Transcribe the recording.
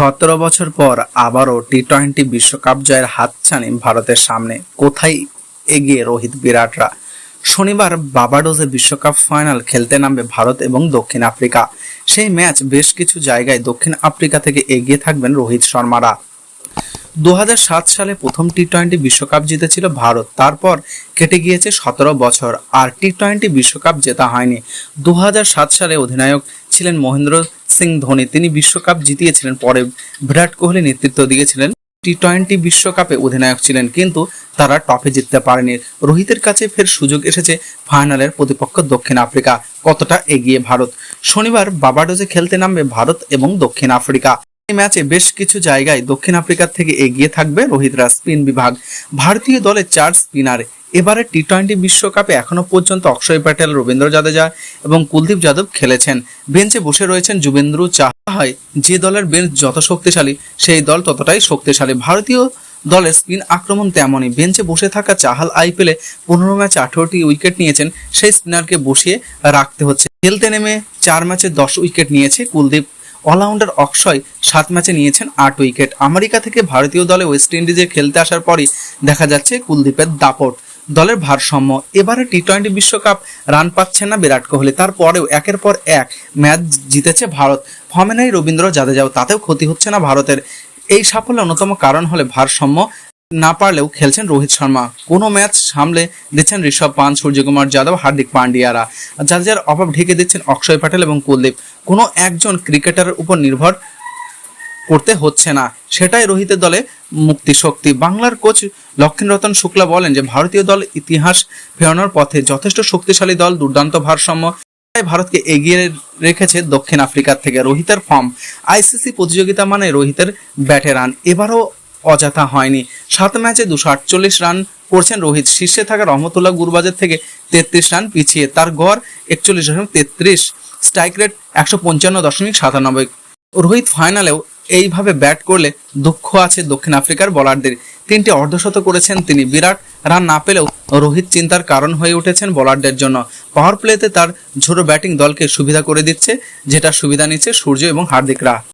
সতেরো বছর পর আবারও টি টোয়েন্টি বিশ্বকাপ জয়ের হাতছানি ভারতের সামনে। কোথায় এগিয়ে রোহিত বিরাটরা? শনিবার বাবাডোজে বিশ্বকাপ ফাইনাল খেলতে নামবে ভারত এবং দক্ষিণ আফ্রিকা। সেই ম্যাচ বেশ কিছু জায়গায় দক্ষিণ আফ্রিকা থেকে এগিয়ে থাকবেন রোহিত শর্মারা। দু হাজার সাত সালে প্রথম টি টোয়েন্টি বিশ্বকাপ জিতেছিল ভারত। তারপর কেটে গিয়েছে সতেরো বছর। আর টি টোয়েন্টি বিশ্বকাপ জেতা হয়নি। দু হাজার সাত সালে অধিনায়ক ছিলেন মহেন্দ্র সিং ধোনি। তিনি বিশ্বকাপ জিতিয়েছিলেন, পরে বিরাট কোহলি নেতৃত্ব দিয়েছিলেন। টি টোয়েন্টি বিশ্বকাপে অধিনায়ক ছিলেন, কিন্তু তারা টপে জিততে পারেনি। রোহিতের কাছে ফের সুযোগ এসেছে ফাইনালের প্রতিপক্ষ দক্ষিণ আফ্রিকা। কতটা এগিয়ে ভারত? শনিবার বাবাডোজে খেলতে নামবে ভারত এবং দক্ষিণ আফ্রিকা। এই ম্যাচে বেশ কিছু জায়গায় দক্ষিণ আফ্রিকার থেকে এগিয়ে থাকবে রোহিতরা স্পিন বিভাগ। ভারতীয় দলের চার স্পিনার। এবারে টি টোয়েন্টি বিশ্বকাপে এখনও পর্যন্ত অক্ষয় প্যাটেল, রবীন্দ্র জাদেজা এবং কুলদীপ যাদব খেলেছেন। বেঞ্চে বসে রয়েছেন যুবেন্দ্র চাহা হয় যে দলের বেঞ্চ যত শক্তিশালী, সেই দল ততটাই শক্তিশালী। ভারতীয় দলের স্পিন আক্রমণ তেমনই। বেঞ্চে বসে থাকা চাহাল আইপিএলে পনেরো ম্যাচে আঠেরোটি উইকেট নিয়েছেন। সেই স্পিনারকে বসিয়ে রাখতে হচ্ছে। খেলতে নেমে চার ম্যাচে দশ উইকেট নিয়েছে কুলদীপ। অলরাউন্ডার অক্ষয় সাত ম্যাচে নিয়েছেন আট উইকেট। আমেরিকা থেকে ভারতীয় দলে ওয়েস্ট ইন্ডিজে খেলতে আসার পরই দেখা যাচ্ছে কুলদীপের দাপট। দলের ভারসাম্য। এবারে টি টোয়েন্টি বিশ্বকাপ রান পাচ্ছেন না বিরাট কোহলি। তারপরেও একের পর এক ম্যাচ জিতেছে ভারত। ফর্মে নেই রবীন্দ্র জাদেজাও, তাতেও ক্ষতি হচ্ছে না ভারতের। এই সাফল্যের অন্যতম কারণ হলে ভারসাম্য না পারলেও খেলছেন রোহিত শর্মা। কোনো ম্যাচ সামলে দিচ্ছেন ঋষভ পান সূর্যকুমার যাদব, হার্দিক পান্ডিয়ারা। যার যার অভাব ঢেকে দিচ্ছেন অক্ষয় প্যাটেল এবং কুলদীপ। কোনো একজন ক্রিকেটারের উপর নির্ভর করতে হচ্ছে না। সেটাই রোহিতের দলে মুক্তি শক্তি বাংলার কোচ লক্ষ্মীরতন শুক্লা বলেন যে, ভারতীয় দল ইতিহাস ফেরানোর পথে যথেষ্ট শক্তিশালী দল, দুর্দান্ত ভারসাম্য ভারতকে এগিয়ে রেখেছে দক্ষিণ আফ্রিকার থেকে রোহিতের ফর্ম। আইসিসি প্রতিযোগিতা মানে রোহিতের ব্যাটে রান। এবারও অযথা হয়নি। সাত ম্যাচে দুশো আটচল্লিশ রান করছেন রোহিত। শীর্ষে থাকা রহমতুল্লাহ গুরবাজের থেকে তেত্রিশ রান পিছিয়ে তার গড় একচল্লিশ দশমিক তেত্রিশ। স্ট্রাইক রেট একশো পঞ্চান্ন দশমিক সাতানব্বই। রোহিত ফাইনালেও এইভাবে ব্যাট করলে দুঃখ আছে দক্ষিণ আফ্রিকার বলারদের। তিনটি অর্ধশত করেছেন তিনি বিরাট। রান না পেলেও রোহিত চিন্তার কারণ হয়ে উঠেছেন বলারদের জন্য। পাওয়ার প্লেতে তার ঝোড়ো ব্যাটিং দলকে সুবিধা করে দিচ্ছে, যেটা সুবিধা নিচ্ছে সূর্য এবং হার্দিকরা।